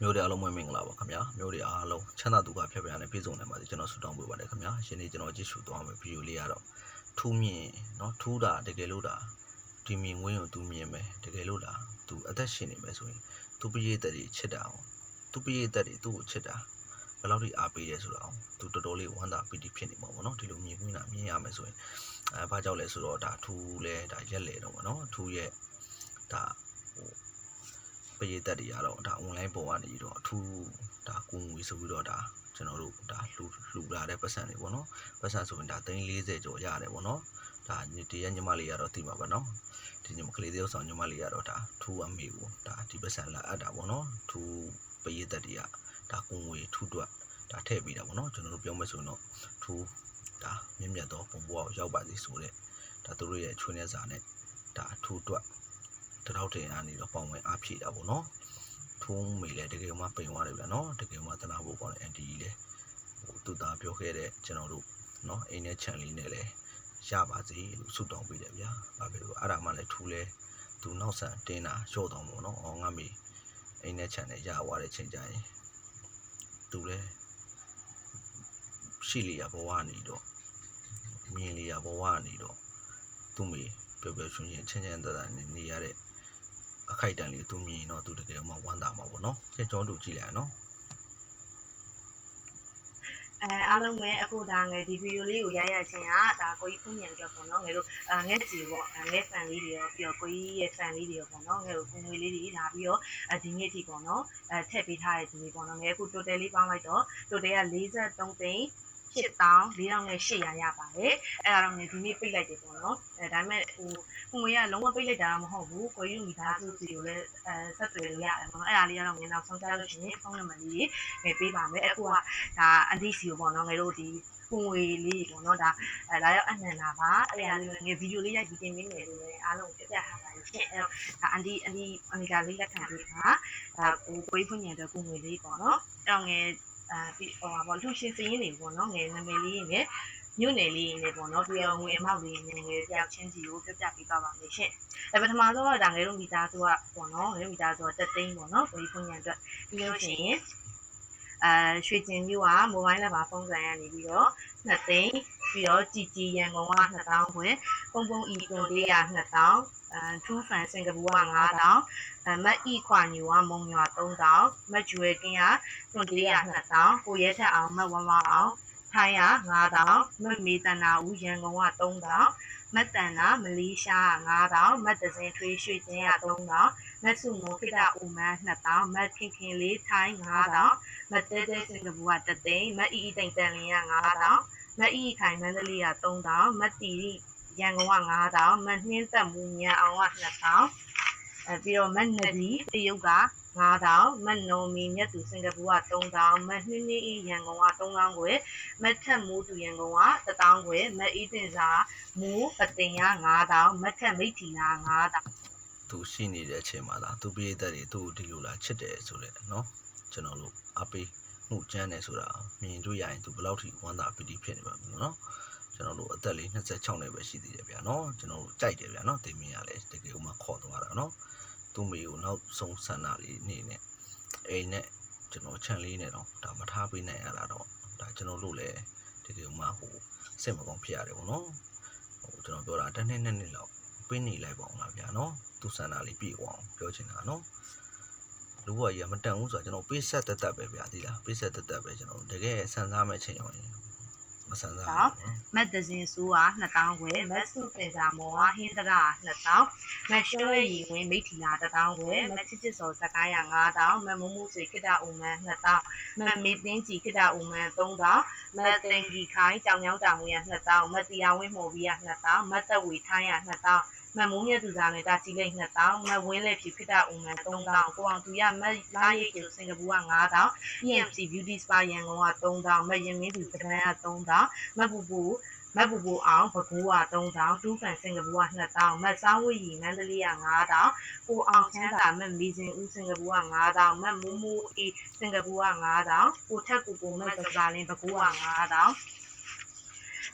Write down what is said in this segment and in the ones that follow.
မျိုးတွေအားလုံးမွေးမင်္ဂလာပါခင်ဗျာမျိုးတွေအားလုံးချမ်းသာဒုက္ခဖြတ်ပြန်နဲ့ပြည့်စုံနေပါစေကျွန်တော်ဆုတောင်းပေးပါတယ်ခင်ဗျာရှင်နေ့ကျွန်တော်ကြည့်ရှုသွားမယ်ဗီဒီယိုလေးကတော့ထူးမြင့်เนาะထူးတာတကယ်လို့တာဒီမြင်ဝင်းကိုသူမြင်မယ်တကယ်လို့လားသူအသက်ရှင်နေမယ်ဆိုရင်သူပရိသတ်တွေချစ်တာအောင်သူပရိသတ်တွေသူ့ကိုချစ်တာဘယ်လောက်ထိအားပေးတယ်ဆိုတာအောင်သူတော်တော်လေးဝမ်းသာပီတိဖြစ်နေမှာပေါ့နော်ဒီလိုမြင်ခွင့်တာမြင်ရမယ်ဆိုရင်အဲဘာကြောင့်လဲဆိုတော့ဒါထူးလဲဒါရက်လေတော့ပေါ့နော်ထူးရဲ့ဒါဟို ပရိသတ်တွေကတော့ဒါ online ပေါ်ကနေပြီးတော့အထူးဒါကိုငွေဆိုပြီးတော့ဒါကျွန်တော်တို့ဒါလှူလှူလာတဲ့ပတ်စံတွေပေါ့နော်ပတ်စံဆိုရင်ဒါ340ကျော်ရတယ်ပေါ့နော်ဒါဒီရက်ညီမလေးကတော့သိမှာပါနော်ဒီညီမကလေးတယောက်ဆောင်ညီမလေးကတော့ဒါထူးအမေကိုဒါဒီပတ်စံလာအပ်တာပေါ့နော်ထူးပရိသတ်တွေကဒါကိုငွေထူးတွက်ဒါထည့်ပေးတာပေါ့နော်ကျွန်တော်တို့ပြောမယ်ဆိုရင်တော့ထူးဒါမြင့်မြတ်သောပုံပေါ်ကိုရောက်ပါစေဆိုတဲ့ဒါသူတို့ရဲ့ချွေးနေစာနဲ့ဒါထူးတွက် တထောက်တင်အားနေတော့ပေါင်ဝင်အားဖြည့်တာပေါ့နော်ထုံးမိလဲတကယ်မှပိန်သွားတယ်ဗျာနော်တကယ်မှတနာဖို့ကောင်းတယ်အန်တီကြီးလဲဟိုသူသားပြောခဲ့တဲ့ကျွန်တော်တို့နော်အိမ်နဲ့ခြံလေးနဲ့လဲရပါစေလို့ဆုတောင်းပေးတယ်ဗျာဘာဖြစ်လို့အဲ့ဒါမှလဲထူလဲသူနောက်ဆန်တင်းတာလျှော့တော့မို့နော်အော်ငါမေအိမ်နဲ့ခြံနဲ့ရသွားတဲ့ချိန်ကျရင်သူလဲရှိလျာဘဝနေတော့မြင်လျာဘဝနေတော့သူမေပျော်ပျော်ရွှင်ရွှင်ချမ်းချမ်းသာသာနေနေရတဲ့ အခိုက်အတန့်လေးသူမြင်တော့သူတကယ်မှဝမ်းသာမှာပေါ့နော်။ကျေကျွန်တော်တို့ကြည့်လိုက်ရနော်အဲအားလုံးပဲအခုဒါငယ်ဒီဗီဒီယိုလေးကိုရရချင်းကဒါကိုကြီးဖုန်မြန်ကြောက်ပေါ့နော်ငယ်တို့အဲငယ်စီပေါ့အဲငယ်ဖန်လေးတွေရောပြီးတော့ကိုကြီးရဲ့ဖန်လေးတွေရောပေါ့နော်ငယ်တို့ကိုငွေလေးတွေလာပြီးတော့အဲဒီနေ့ထိပေါ့နော်အဲထည့်ပေးထားတဲ့ဒီနေ့ပေါ့နော်ငယ်အခု total လေးပေါင်းလိုက်တော့ total က43သိန်း 8400ရပါတယ်အဲ့ဒါတော့ငယ်ဒီနေ့ပိတ်လိုက်တယ်ပေါ့နော်အဲဒါပေမဲ့ဟိုကိုငွေကလုံးဝပိတ်လိုက်တာမဟုတ်ဘူးကိုကြီးမိသားစုစီကိုလည်းအဲဆက်သွယ်လို့ရတယ်ပေါ့နော်အဲ့ဒါလေးကတော့ငယ်နောက်ဆုံးကြားလို့ရှိရင်ဖုန်းနံပါတ်လေးငယ်ပေးပါမယ်အခုကဒါအန်တီစီကိုပေါ့နော်ငယ်တို့ဒီပုံဝေလေးပေါ့နော်ဒါအဲလာရောက်အနန္တာပါအဲ့ဒါလေးငယ်ဗီဒီယိုလေးရိုက်ပြီးတင်ပေးမယ်လို့လည်းအားလုံးပြပြထားပါတယ်ရှင်အဲ့တော့ဒါအန်တီအန်တီအန်တီကလေးလက်ခံပေးပါဒါကိုကိုကြီးဖွင့်ရတဲ့ပုံဝေလေးပေါ့နော်အဲ့တော့ငယ် အာပြီးဟိုပါပေါ့လူရှင်စင်းရင်းတွေပေါ့နော်ငယ်နာမည်လေးနဲ့မြို့နယ်လေးနဲ့ပေါ့နော်ပြီးတော့ငွေအမောက်လေးနဲ့ငယ်တယောက်ချင်းစီကိုပြပြပေးပါပါမယ်ရှင်အဲပထမဆုံးတော့ဒါငယ်တို့မိသားစုကပေါ့နော်ငယ်တို့မိသားစုကတက်သိန်းပေါ့နော်ကိုကြီးဖွင့်ရအတွက်ပြီးလို့ရှိရင်အဲရွှေကျင်မြို့ကမိုဘိုင်းလက်ပါဖုန်းဆိုင်ကနေပြီးတော့2သိန်းပြီးတော့ជីជីရန်ကုန်က2000ခွဲပုံပုံဤကွန်လေးက2000 အဲထူးဖန်စင်ကာပူက9000အဲမတ်ဤခွာညူကမုံညွာ3000မတ်ကျွဲကင်းကကွန်လေးက2000ကိုရဲထက်အောင်မတ်ဝမ်းဝမ်းအောင်ထိုင်းက9000မတ်မေတနာဦးရန်ကုန်က3000မတ်တန်နာမလေးရှားက9000မတ်တစင်ထွေးရွှေကျင်းက3000မတ်စုမိုးခိတဦးမန်း2000မတ်ခင်ခင်လေးထိုင်း9000မတဲတဲစင်ကာပူကတသိန်းမအီအီတိန်တန်လင်းက9000မအီအီခိုင်မန္တလေးက3000မတီရ န်ကုန်က9000မနှင်းသက်မူမြန်အောင်က2000အဲပြီးတော့မနဒီတရုတ်က9000မနော်မီမြတ်သူစင်ကာပူက3000မနှင်းနှင်းအီရန်ကုန်က3000ခွဲမထက်မူသူရန်ကုန်က1000ခွဲမအီတင်စာမူပတင်က9000မထက်မိတ်ထီနာ9000သူရှိနေတဲ့အချိန်မှာလားသူပရိသတ်တွေသူ့ကိုဒီလိုလားချစ်တယ်ဆိုတဲ့နော်ကျွန်တော်တို့အပေးမှုကျမ်းတယ်ဆိုတာမြင်တွေ့ရရင်သူဘယ်လောက်ထိဝမ်းသာပီတိဖြစ်နေမှာမလဲနော် ကျွန်တော်တို့အသက်လေး26နှစ်ပဲရှိသေးတယ်ဗျာနော်ကျွန်တော်တို့ကြိုက်တယ်ဗျာနော်တင်မင်းရလဲတကယ်မှခေါ်သွားတာနော်သူ့မိကိုနောက်ဆုံးဆန္ဒလေးနေနဲ့အိမ်နဲ့ကျွန်တော်ခြံလေးနဲ့တော့ဒါမထားပေးနိုင်ရတာတော့ဒါကျွန်တော်တို့လည်းတကယ်မှဟိုစိတ်မကောင်းဖြစ်ရတယ်ပေါ့နော်ဟိုကျွန်တော်ပြောတာတစ်နှစ်နှစ်နှစ်လောက်ပြင်းနေလိုက်ပါအောင်လားဗျာနော်သူစန္ဒာလေးပြည့်အောင်ပြောချင်တာနော်လူဘဝကြီးကမတန်ဘူးဆိုတော့ကျွန်တော်ပေးဆက်တက်တက်ပဲဗျာဒီလားပေးဆက်တက်တက်ပဲကျွန်တော်တကယ်ဆန်စားမဲ့ချိန်ရောရင် မဆန်စားဘူးမတ်တဇင်ဆိုးက2000ခွဲမတ်စုပင်စာမောကဟင်းတက2000မတ်ရှောရီဝင်မိထီလာ1000ခွဲမတ်ချစ်ချစ်စော်စကိုင်းရ9000မတ်မမှုစေခိတအုံမန်း2000မတ်မေသိန်းကြီးခိတအုံမန်း3000မတ်တင်ကြီးခိုင်းကြောင်ကြောင်တောင်ဝင်ရ2000မတ်တရားဝင်းမော်ဘီရ2000မတ်သက်ဝေထိုင်းရ2000 မတ်မုံမြတ်သူစားနဲ့တာချီလိတ်2000မတ်ဝင်းလက်ဖြူခိတအုံမန်း3000ကိုအောင်သူရမတ်လာရိတ်ကျစင်ကာပူက9000 EMC Beauty Spa ရန်ကုန်က3000မတ်ရင်မင်းသူပဒန်းက3000မတ်ပူပူမတ်ပူပူအောင်ဘကူက3000တူးဖန်စင်ကာပူက2000မတ်စားဝေရီမန္တလေးက9000ကိုအောင်ချမ်းသာမတ်မီဇင်ဦးစင်ကာပူက9000မတ်မူမူအေးစင်ကာပူက9000ကိုထက်ကူကိုမတ်စကားလင်းဘကူက9000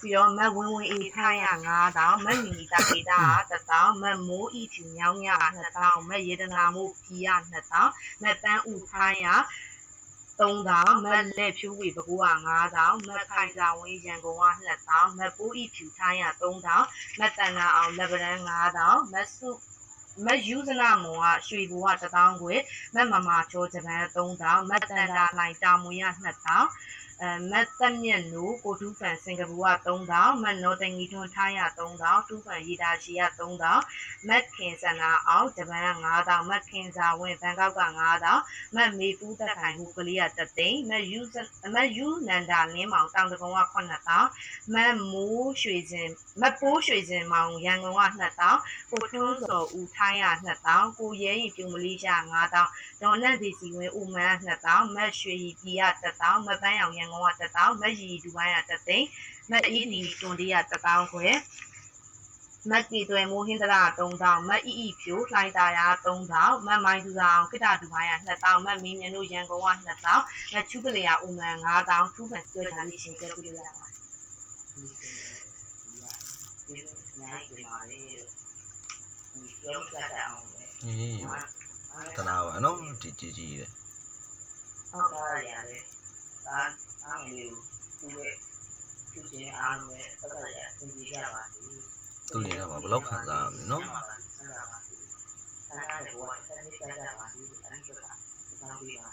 ပြီးတော့မတ်ဝင်းဝင်းအေးထိုင်းရ9000မတ်မီနီတာကေတာ1000မတ်မိုးဤဖြူညောင်းည2000မတ်ရေတနာမိုးဖြီရ2000မတ်တန်းဥထိုင်းရ3000မတ်လက်ဖြူဝေပကူက9000မတ်ခိုင်စာဝင်းရန်ကုန်က2000မတ်ပိုးဤဖြူထိုင်းရ3000မတ်တန်နာအောင်လက်ဗရန်9000မတ်စုမတ်ယူဇနာမွန်ကရွှေဘူက1000ခွေမတ်မမာချိုးဂျပန်3000မတ်တန်တာလိုင်တာမွေရ2000အဲမတ်တက်မြက်နိုကိုတူးဖန်စင်ကာပူက3000မတ်နော်တငီထွန်းထိုင်းရ3000တူးဖန်ရီတာရှီက3000မတ်ခင်စနာအောင်ဂျပန်က9000မတ်ခင်စာဝင်းဘန်ကောက်က9000မတ်မေပူးတက်ခိုင်ဟူကလေးက3သိန်းမတ်ယူမတ်ယူနန္ဒာလင်းမောင်တောင်တကုံက9000မတ်မိုးရွှေစင်မတ်ပိုးရွှေစင်မောင်ရန်ကုန်က2000ကိုထွန်းစော်ဦးထိုင်းရ2000ကိုရဲရင်ပြုံမလေးရှာ9000ဒေါ်နတ်ဒီစီဝင်းဦးမန်း2000မတ်ရွှေရီပြည်က1000မတ်ပန်းရောင်ရန်ကုန်က1000မတ်ရီဒူဘိုင်းက3သိန်းမတ်အီဒီတွန်တီးက1000ခွဲမတ်တီတွယ်မိုးဟင်းတရာ3000မတ်အီအီဖြိုလှိုင်းတာရာ3000မတ်မိုင်းသူစာအောင်ကိတဒူဘိုင်းက2000မတ်မင်းမြင်တို့ရန်ကုန်က2000မတ်ချူကလေးကဦးမန်း9000ထူးဖန်ဆွဲထားလိရှင်ကျက်ပြလို့ရပါတယ်ဒီနိုင်ဒီမှာလေဒီပြောပြတတ်အောင်လေအေးတနာပါနော်ဒီကြီးကြီးတဲ့ဟုတ်ပါရဲ့ဒါ အားလေးကိုသူ့ရဲ့သူ့ရဲ့အားလုံးနဲ့ပတ်သက်ရသင်ကြရပါသည်သူ့နေတော့ဘယ်လောက်ခံစားရမလဲနော်ဆန္ဒပါသည်ဆန္ဒတဲ့ဘဝဆန္ဒကြကြပါသည်အဲဒီကတောင်းပေးပါ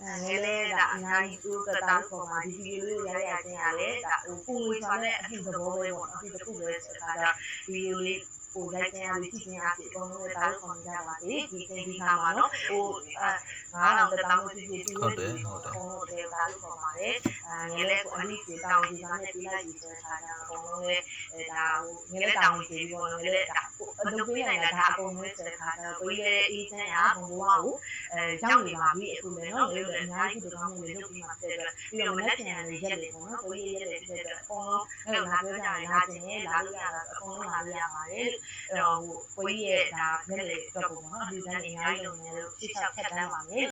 အဲငယ်လေးဒါအများကြီးသူကတောင်းပေါ်မှာဒီဗီဒီယိုလေးရရချင်းရလေဒါဟိုပုံဝေးဆောင်တဲ့အဖြစ်သဘောပဲပေါ့အဖြစ်တစ်ခုပဲဆိုတော့ဗီဒီယိုလေး ကိုလိုက်ချင်းရလေးကြည့်ချင်းအဖြစ်အကုန်လုံးတောင်းခေါ်ကြပါစေဒီချိန်ဒီခါမှာနော်ဟိုအဲငါတော့တောင်းလို့ဖြစ်ဖြစ်ဒီလိုအကုန်လုံးတောင်းခေါ်ပါတယ်အဲငယ်လေးကိုအနည်းစီတောင်းဒီသားနဲ့ပြလိုက်ပြီးဆိုတဲ့ခါကျတော့အကုန်လုံးလည်းအဲဒါဟိုငယ်လေးတောင်းပြီးပြီးတော့ငယ်လေးဒါအလုပ်ပေးနိုင်တာဒါအကုန်လုံးဆိုတဲ့ခါကျတော့ကိုကြီးရဲ့အေးချမ်းရဘုံဘဝကိုအဲရောက်နေပါပြီအခုလည်းနော်ငယ်လေးအများကြီးဒီကောင်းမှုတွေလုပ်ပြီးမှဖြစ်တယ်ပြီးတော့မလက်ပြန်ရရက်တယ်ပေါ့နော်ကိုကြီးရဲ့ရက်တယ်ဖြစ်တယ်အကုန်လုံးအဲ့ငါပြောကြရင်လာခြင်းနဲ့လာလို့ရတာအကုန်လုံးလာလို့ရပါတယ်အဲ့တော့ဟိုကိုကြီးရဲ့ဒါမျက်လေတော့ပေါ့နော်ဒီတန်းအများကြီးလုပ်နေလို့ရှေ့လျှောက်ဖြတ်တန်းပါမယ်